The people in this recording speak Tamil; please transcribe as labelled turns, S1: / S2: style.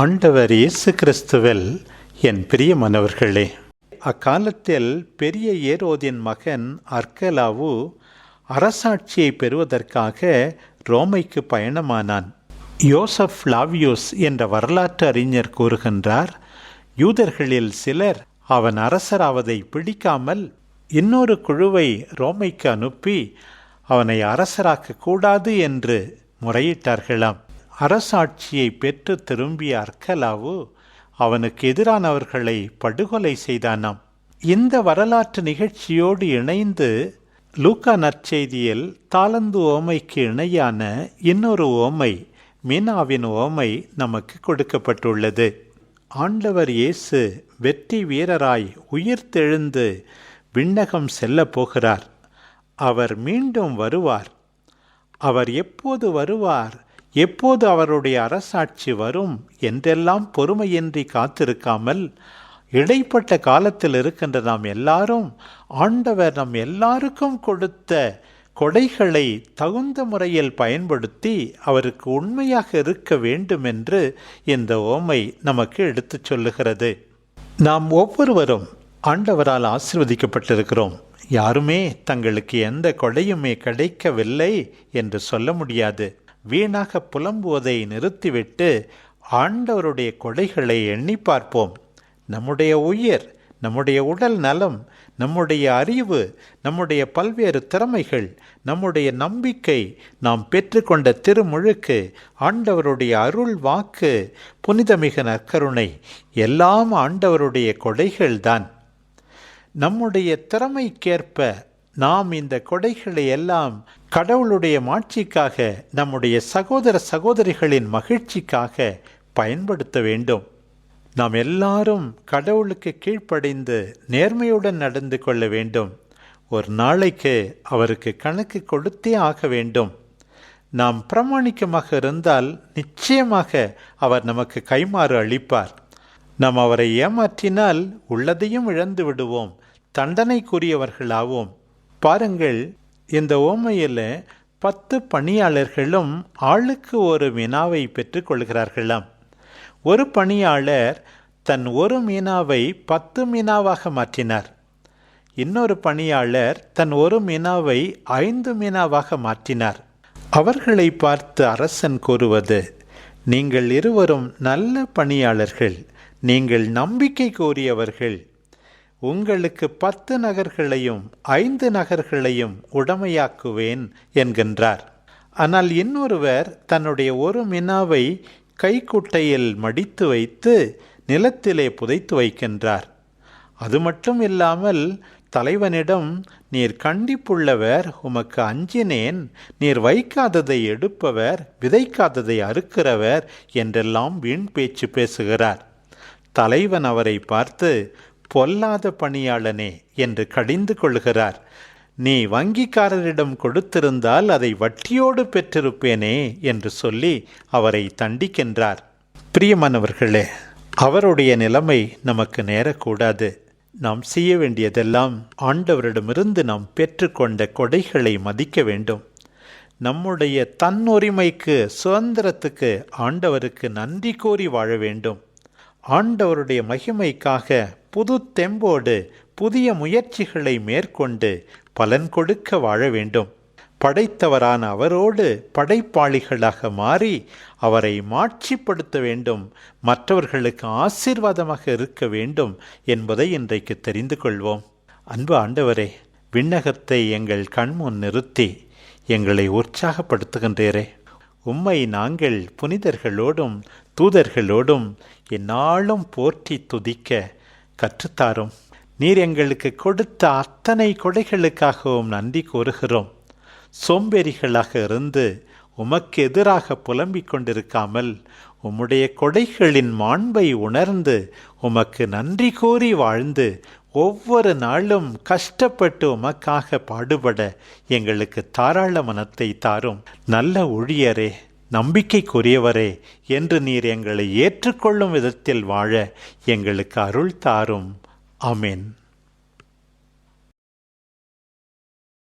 S1: ஆண்டவர் இயேசு கிறிஸ்துவில் என் பிரியமானவர்களே அக்காலத்தில் பெரிய ஏரோதின் மகன் அர்கலாவு அரசாட்சியை பெறுவதற்காக ரோமைக்கு பயணமானான். யோசப் லாவியோஸ் என்ற வரலாற்று அறிஞர் கூறுகின்றார் யூதர்களில் சிலர் அவன் அரசராவதை பிடிக்காமல் இன்னொரு குழுவை ரோமைக்கு அனுப்பி அவனை அரசராக்க கூடாது என்று முறையிட்டார்களாம். அரசாட்சியை பெற்று திரும்பிய அர்கலாவு அவனுக்கு எதிரானவர்களை படுகொலை செய்தானாம். இந்த வரலாற்று நிகழ்ச்சியோடு இணைந்து லூக்கா நற்செய்தியில் தாளந்து ஓமைக்கு இணையான இன்னொரு ஓமை மீனாவின் ஓமை நமக்கு கொடுக்கப்பட்டுள்ளது. ஆண்டவர் இயேசு வெற்றி வீரராய் உயிர்த்தெழுந்து விண்ணகம் செல்ல போகிறார். அவர் மீண்டும் வருவார். அவர் எப்போது வருவார் எப்போது அவருடைய அரசாட்சி வரும் என்றெல்லாம் பொறுமையின்றி காத்திருக்காமல் இடைப்பட்ட காலத்தில் இருக்கின்ற நாம் எல்லாரும் ஆண்டவர் நம் எல்லாருக்கும் கொடுத்த கொடைகளை தகுந்த முறையில் பயன்படுத்தி அவருக்கு உண்மையாக இருக்க வேண்டும் என்று இந்த ஓமை நமக்கு எடுத்துச் சொல்லுகிறது. நாம் ஒவ்வொருவரும் ஆண்டவரால் ஆசிர்வதிக்கப்பட்டிருக்கிறோம். யாருமே தங்களுக்கு எந்த கொடையுமே கிடைக்கவில்லை என்று சொல்ல முடியாது. வீணாக புலம்புவதை நிறுத்திவிட்டு ஆண்டவருடைய கொடைகளை எண்ணி பார்ப்போம். நம்முடைய உயிர் நம்முடைய உடல் நலம் நம்முடைய அறிவு நம்முடைய பல்வேறு திறமைகள் நம்முடைய நம்பிக்கை நாம் பெற்றுக்கொண்ட திருமுழுக்கு ஆண்டவருடைய அருள் வாக்கு புனிதமிக நற்கருணை எல்லாம் ஆண்டவருடைய கொடைகள்தான். நம்முடைய திறமைக்கேற்ப நாம் இந்த கொடைகளை எல்லாம் கடவுளுடைய மாட்சிக்காக நம்முடைய சகோதர சகோதரிகளின் மகிழ்ச்சிக்காக பயன்படுத்த வேண்டும். நாம் எல்லாரும் கடவுளுக்கு கீழ்ப்படைந்து நேர்மையுடன் நடந்து கொள்ள வேண்டும். ஒரு நாளைக்கு அவருக்கு கணக்கு கொடுத்தே ஆக வேண்டும். நாம் பிரமாணிக்கமாக இருந்தால் நிச்சயமாக அவர் நமக்கு கைமாறு அளிப்பார். நாம் அவரை ஏமாற்றினால் உள்ளதையும் இழந்து விடுவோம். தண்டனைக்குரியவர்களாவோம். பாருங்கள் இந்த ஓமையில் பத்து பணியாளர்களும் ஆளுக்கு ஒரு மீனாவை பெற்றுக்கொள்கிறார்களாம். ஒரு பணியாளர் தன் ஒரு மீனாவை பத்து மீனாவாக மாற்றினார். இன்னொரு பணியாளர் தன் ஒரு மீனாவை ஐந்து மீனாவாக மாற்றினார். அவர்களை பார்த்து அரசன் கூறுவது நீங்கள் இருவரும் நல்ல பணியாளர்கள் நீங்கள் நம்பிக்கை கோரியவர்கள் உங்களுக்கு பத்து நகர்களையும் ஐந்து நகர்களையும் உடமையாக்குவேன் என்கின்றார். ஆனால் இன்னொருவர் தன்னுடைய ஒரு மினாவை கைக்குட்டையில் மடித்து வைத்து நிலத்திலே புதைத்து வைக்கின்றார். அது மட்டும் இல்லாமல் தலைவனிடம் நீர் கண்டிப்புள்ளவர் உமக்கு அஞ்சினேன். நீர் வைக்காததை எடுப்பவர் விதைக்காததை அறுக்கிறவர் என்றெல்லாம் வீண் பேச்சு பேசுகிறார். தலைவன் அவரை பார்த்து பொல்லாத பணியாளனே என்று கடிந்து கொள்கிறார். நீ வங்கிக்காரரிடம் கொடுத்திருந்தால் அதை வட்டியோடு பெற்றிருப்பேனே என்று சொல்லி அவரை தண்டிக்கின்றார். பிரியமானவர்களே அவருடைய நிலைமை நமக்கு நேரக்கூடாது. நாம் செய்ய வேண்டியதெல்லாம் ஆண்டவரிடமிருந்து நாம் பெற்றுக்கொண்ட கொடைகளை மதிக்க வேண்டும். நம்முடைய தன்னுரிமைக்கு சுதந்திரத்துக்கு ஆண்டவருக்கு நன்றி கூறி வாழ வேண்டும். ஆண்டவருடைய மகிமைக்காக புது தெம்போடு புதிய முயற்சிகளை மேற்கொண்டு பலன் கொடுக்க வாழ வேண்டும். படைத்தவரான அவரோடு படைப்பாளிகளாக மாறி அவரை மாட்சிப்படுத்த வேண்டும் மற்றவர்களுக்கு ஆசீர்வாதமாக இருக்க வேண்டும் என்பதை இன்றைக்கு தெரிந்து கொள்வோம். அன்பு ஆண்டவரே விண்ணகத்தை எங்கள் கண்முன் நிறுத்தி எங்களை உற்சாகப்படுத்துகின்றீரே. உம்மை நாங்கள் புனிதர்களோடும் தூதர்களோடும் எந்நாளும் போற்றி துதிக்க கற்றுத்தாரும். நீர் எங்களுக்கு கொடுத்த அத்தனை கொடைகளுக்காகவும் நன்றி கூறுகிறோம். சோம்பேறிகளாக இருந்து உமக்கு எதிராக புலம்பிக் கொண்டிருக்காமல் உம்முடைய கொடைகளின் மாண்பை உணர்ந்து உமக்கு நன்றி கூறி வாழ்ந்து ஒவ்வொரு நாளும் கஷ்டப்பட்டு உமக்காக பாடுபட எங்களுக்கு தாராள மனத்தை தாரும். நல்ல ஊழியரே நம்பிக்கைக்குரியவரே என்று நீர் எங்களை ஏற்றுக்கொள்ளும் விதத்தில் வாழ எங்களுக்கு அருள் தாரும். அமேன்